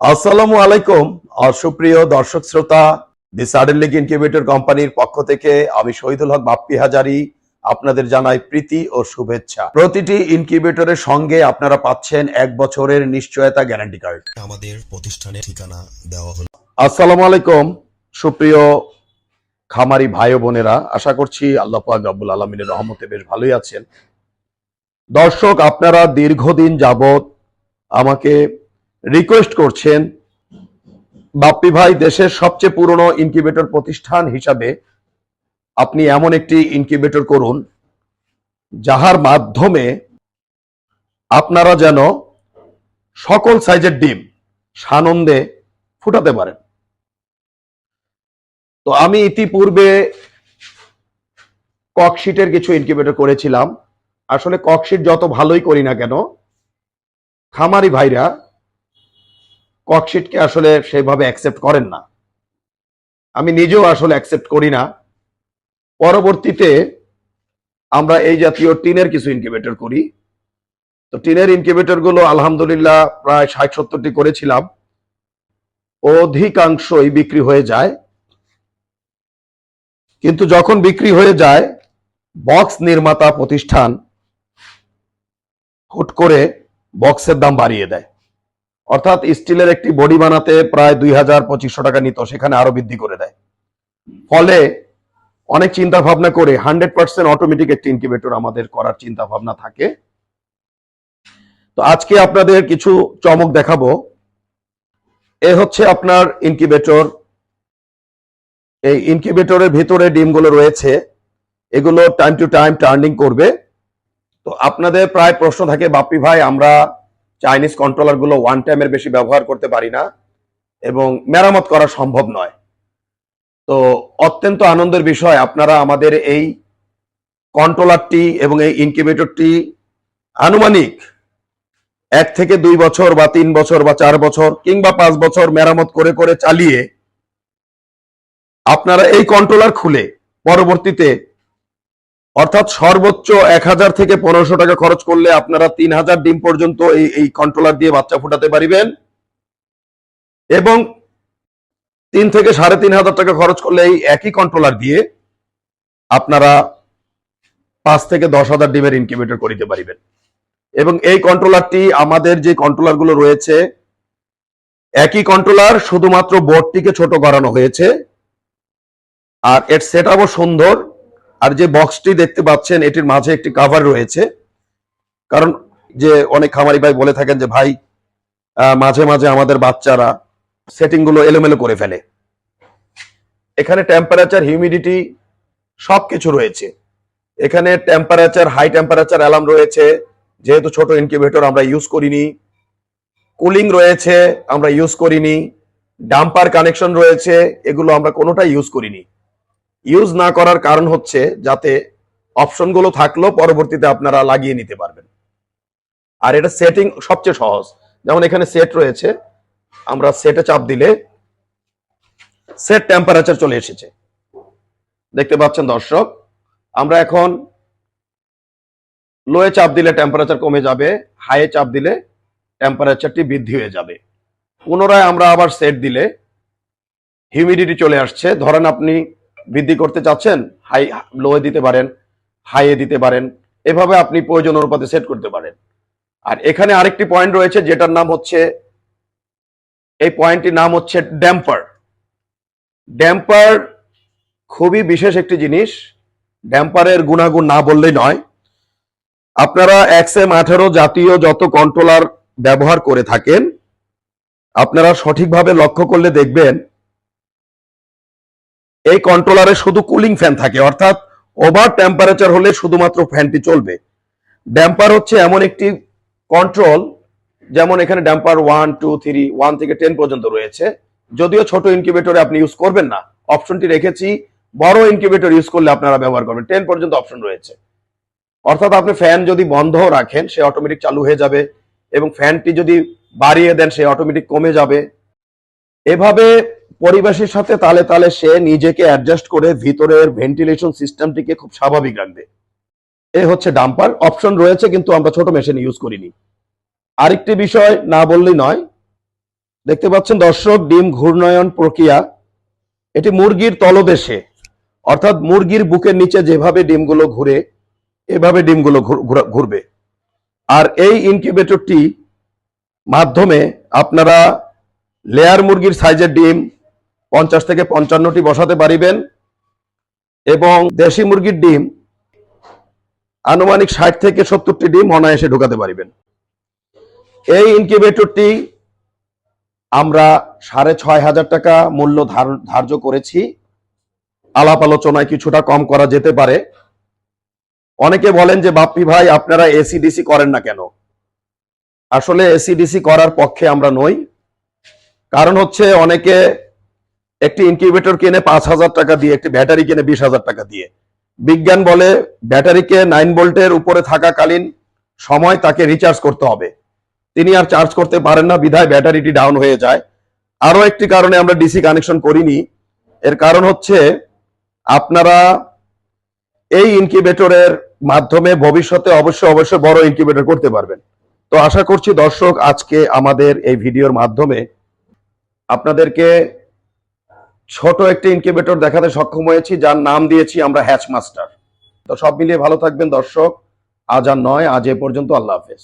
আসসালামু আলাইকুম আর সুপ্রিয় দর্শক শ্রোতা দি সাডেন লিগ ইনকিউবেটর কোম্পানির পক্ষ থেকে আমি শহীদুল হক বাপ্পি হাজারি আপনাদের জানাই প্রীতি ও শুভেচ্ছা। প্রতিটি ইনকিউবেটরের সঙ্গে আপনারা পাচ্ছেন এক বছরের নিশ্চয়তা গ্যারান্টি কার্ড। আমাদের প্রতিষ্ঠানের ঠিকানা দেওয়া হলো। আসসালামু আলাইকুম সুপ্রিয় খামারি ভাই ও বোনেরা আশা করছি আল্লাহ পাক রব্বুল আলমিনের রহমতে বেশ ভালোই আছেন। দর্শক আপনারা দীর্ঘদিন যাবত আমাকে রিকোয়েস্ট করছেন বাপ্পি ভাই দেশের সবচেয়ে পুরনো ইনকিউবেটর প্রতিষ্ঠান হিসাবে আপনি এমন একটি ইনকিউবেটর করুন, যাহার মাধ্যমে আপনারা যেন সকল সাইজের ডিম সানন্দে ফুটাতে পারেন। তো আমি ইতিপূর্বে ককশিটের কিছু ইনকিউবেটর করেছিলাম। আসলে ককশিট যত ভালোই করি না কেন, খামারি ভাইরা ককশিটকে আসলে সেভাবে অ্যাকসেপ্ট করেন না। আমি নিজেও আসলে অ্যাকসেপ্ট করি না। পরবর্তীতে আমরা এই জাতীয় টিনের কিছু ইনকিউবেটর করি। তো টিনের ইনকিউবেটরগুলো আলহামদুলিল্লাহ প্রায় ষাট সত্তরটি করেছিলাম। অধিকাংশই বিক্রি হয়ে যায়। কিন্তু যখন বিক্রি হয়ে যায় বক্স নির্মাতা প্রতিষ্ঠান হুট করে বক্সের দাম বাড়িয়ে দেয়। অর্থাৎ স্টিলের একটি বডি বানাতে প্রায় দুই হাজার পঁচিশশো টাকা নিত, সেখানে আরও বৃদ্ধি করে দেয়। ফলে অনেক চিন্তা ভাবনা করে হান্ড্রেড পার্সেন্ট অটোমেটিক একটি ইনকিউবেটর আমাদের করার চিন্তা ভাবনা থাকে। তো আজকে আপনাদের কিছু চমক দেখাবো। এ হচ্ছে আপনার ইনকিউবেটর। এই ইনকিউবেটরের ভিতরে ডিমগুলো রয়েছে। এগুলো টাইম টু টাইম টার্নিং করবে। তো আপনাদের প্রায় প্রশ্ন থাকে, বাপ্পি ভাই, আমরা চাইনিজ কন্ট্রোলারগুলো ওয়ান টাইমের বেশি ব্যবহার করতে পারি না এবং মেরামত করা সম্ভব নয়। তো অত্যন্ত আনন্দের বিষয় আপনারা আমাদের এই কন্ট্রোলারটি এবং এই ইনকিউবেটরটি আনুমানিক এক থেকে দুই বছর বা তিন বছর বা চার বছর কিংবা পাঁচ বছর মেরামত করে করে চালিয়ে আপনারা এই কন্ট্রোলার খুলে পরবর্তীতে অর্থাৎ সর্বোচ্চ এক হাজার থেকে পনেরোশো টাকা খরচ করলে আপনারা তিন হাজার ডিম পর্যন্ত এই এই কন্ট্রোলার দিয়ে বাচ্চা ফুটাতে পারিবেন। এবং তিন থেকে সাড়ে তিন হাজার টাকা খরচ করলে এই একই কন্ট্রোলার দিয়ে আপনারা পাঁচ থেকে দশ হাজার ডিমের ইনকিউবেটর করিতে পারিবেন। এবং এই কন্ট্রোলারটি আমাদের যে কন্ট্রোলারগুলো রয়েছে, একই কন্ট্রোলার শুধুমাত্র বোর্ডটিকে ছোট করানো হয়েছে। আর এর সেট সুন্দর। আর যে বক্সটি দেখতে পাচ্ছেন, এটির মাঝে একটি কাভার রয়েছে। কারণ যে অনেক খামারি ভাই বলে থাকেন যে, ভাই মাঝে মাঝে আমাদের বাচ্চারা সেটিংগুলো এলোমেলো করে ফেলে। এখানে টেম্পারেচার হিউমিডিটি সবকিছু রয়েছে। এখানে টেম্পারেচার হাই টেম্পারেচার অ্যালার্ম রয়েছে। যেহেতু ছোট ইনকিউবেটর আমরা ইউজ করিনি। কুলিং রয়েছে, আমরা ইউজ করিনি। ডাম্পার কানেকশন রয়েছে, এগুলো আমরা কোনোটাই ইউজ করিনি। ইউজ না করার কারণ হচ্ছে যাতে অপশনগুলো থাকলেও পরবর্তীতে আপনারা লাগিয়ে নিতে পারবেন। আর এটা সেটিং সবচেয়ে সহজ। যেমন এখানে সেট রয়েছে, আমরা সেটে চাপ দিলে সেট টেম্পারেচার চলে এসেছে। দেখতে পাচ্ছেন দর্শক, আমরা এখন লোয়ে চাপ দিলে টেম্পারেচার কমে যাবে হাইয়ে চাপ দিলে টেম্পারেচারটি বৃদ্ধি হয়ে যাবে। পুনরায় আমরা আবার সেট দিলে হিউমিডিটি চলে আসছে। ধরেন আপনি বৃদ্ধি করতে চাচ্ছেন হাই লোয়ে দিতে পারেন হাইয়ে দিতে পারেন, এভাবে আপনি প্রয়োজন অনুপাতে সেট করতে পারেন। আর এখানে আরেকটি পয়েন্ট রয়েছে, যেটার নাম হচ্ছে, এই পয়েন্টটির নাম হচ্ছে ড্যাম্পার ড্যাম্পার খুবই বিশেষ একটি জিনিস। ড্যাম্পারের গুণাগুণ না বললেই নয়। আপনারা এক্সএম আঠারো জাতীয় যত কন্ট্রোলার ব্যবহার করে থাকেন, আপনারা সঠিকভাবে লক্ষ্য করলে দেখবেন এই কন্ট্রোলারে শুধু কুলিং ফ্যান থাকে, অর্থাৎ ওভার টেম্পারেচার হলে শুধুমাত্র ফ্যানটি চলবে। ড্যাম্পার হচ্ছে এমন একটি কন্ট্রোল যেমন এখানে damper one two three one থেকে টেন পর্যন্ত রয়েছে। যদিও ছোট ইনকিউবেটরে আপনি ইউজ করবেন না। অপশনটি রেখেছি, বড় ইনকিউবেটর ইউজ করলে আপনারা ব্যবহার করবেন। টেন পর্যন্ত অপশন রয়েছে। অর্থাৎ আপনি ফ্যান যদি বন্ধ রাখেন, সে অটোমেটিক চালু হয়ে যাবে এবং ফ্যানটি যদি বাড়িয়ে দেন, সে অটোমেটিক কমে যাবে। এভাবে পরিবেশের সাথে তালে তালে সে নিজেকে অ্যাডজাস্ট করে ভিতরের ভেন্টিলেশন সিস্টেমটিকে খুব স্বাভাবিক রাখবে। এ হচ্ছে ডাম্পার অপশন রয়েছে কিন্তু আমরা ছোট মেশিন ইউজ করিনি। আরেকটি বিষয় না বললেই নয়, দেখতে পাচ্ছেন দর্শক, ডিম ঘূর্ণয়ন প্রক্রিয়া, এটি মুরগির তলদেশে, অর্থাৎ মুরগির বুকের নিচে যেভাবে ডিমগুলো ঘুরে, এভাবে ডিমগুলো ঘুরবে। আর এই ইনকিউবেটরটি মাধ্যমে আপনারা লেয়ার মুরগির সাইজের ডিম পঞ্চাশ থেকে পঞ্চান্নটি বসাতে পারিবেন। এবং দেশি মুরগির ডিম, আনুমানিক ষাট থেকে সত্তরটি ডিম অনায়াসে ঢোকাতে পারিবেন। এই ইনকিউবেটরটি আমরা সাড়ে ছয় হাজার টাকা মূল্য ধার- ধার্য করেছি। আলাপ আলোচনায় কিছুটা কম করা যেতে পারে। অনেকে বলেন যে, বাপ্পি ভাই, আপনারা এসিডিসি করেন না কেন? আসলে এসিডিসি করার পক্ষে আমরা নই। কারণ হচ্ছে, অনেকে একটি ইনকিউবেটর কিনে পাঁচ হাজার টাকা দিয়ে, একটি ব্যাটারি কিনে বিশ হাজার টাকা দিয়ে। বিজ্ঞান বলে ব্যাটারিকে নাইন ভোল্টের উপরে থাকাকালীন সময় তাকে রিচার্জ করতে হবে। তিনি আর চার্জ করতে পারেন না, বিধায় ব্যাটারিটি ডাউন হয়ে যায়। আরও একটি কারণে আমরা ডিসি কানেকশন করিনি। এর কারণ হচ্ছে আপনারা এই ইনকিউবেটরের মাধ্যমে ভবিষ্যতে অবশ্য অবশ্য বড় ইনকিউবেটর করতে পারবেন। তো আশা করছি দর্শক, আজকে আমাদের এই ভিডিওর মাধ্যমে আপনাদেরকে ছোট একটা ইনকিউবেটর দেখাতে সক্ষম হয়েছি, যার নাম দিয়েছি আমরা হ্যাচ মাস্টার তো সব মিলিয়ে ভালো থাকবেন দর্শক। আজ আর নয়, আজ এ পর্যন্ত আল্লাহ হাফেজ।